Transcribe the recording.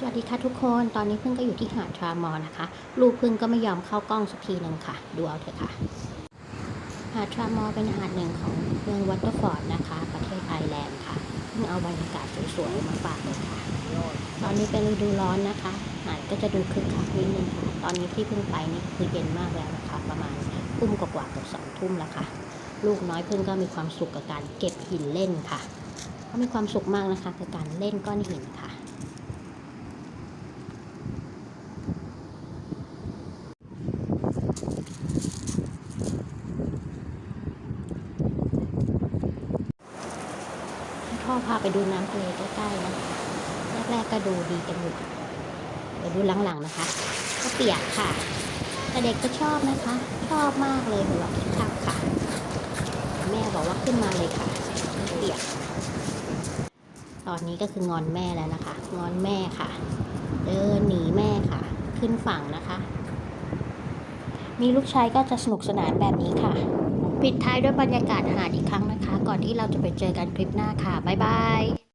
สวัสดีค่ะทุกคน ตอนนี้พึ่งก็อยู่ที่หาดทรามอนะคะ ลูกพึ่งก็ไม่ยอมเข้ากล้องสักทีหนึ่งค่ะ ดูเอาเถอะค่ะ หาดทรามอเป็นหาดหนึ่งของเมืองวัตเตอร์ฟอร์ดนะคะ ประเทศไอร์แลนด์ค่ะ เพิ่งเอาบรรยากาศสวยๆมาฝากเลยค่ะ ตอนนี้เป็นฤดูร้อนนะคะ หาดก็จะดูคึกคักนิดนึงค่ะ ตอนนี้ที่เพิ่งไปนี่คือเย็นมากแล้วนะคะ ประมาณทุ่มกว่าๆกือบสองทุ่มแล้วค่ะ ลูกน้อยพึ่งก็มีความสุขกับการเก็บหินเล่นค่ะเขามีความสุขมากนะคะกับการเล่นก้อนหินค่ะ พ่อพาไปดูน้ำทะเลใกล้ๆนะแรกๆก็ดูดีกันอยู่เดี๋ยวดูหลังๆนะคะ ก็เปียกค่ะ แต่เด็กก็ชอบนะคะ ชอบมากเลยหัวเราะคิกคักค่ะ แม่บอกว่าขึ้นมาเลยค่ะเปียก ตอนนี้ก็คืองอนแม่แล้วนะคะ งอนแม่ค่ะ เดินหนีแม่ค่ะ ขึ้นฝั่งนะคะ มีลูกชายก็จะสนุกสนานแบบนี้ค่ะ ปิดท้ายด้วยบรรยากาศหาดอีกครั้งนะคะ ก่อนที่เราจะไปเจอกันคลิปหน้าค่ะ บ๊ายบาย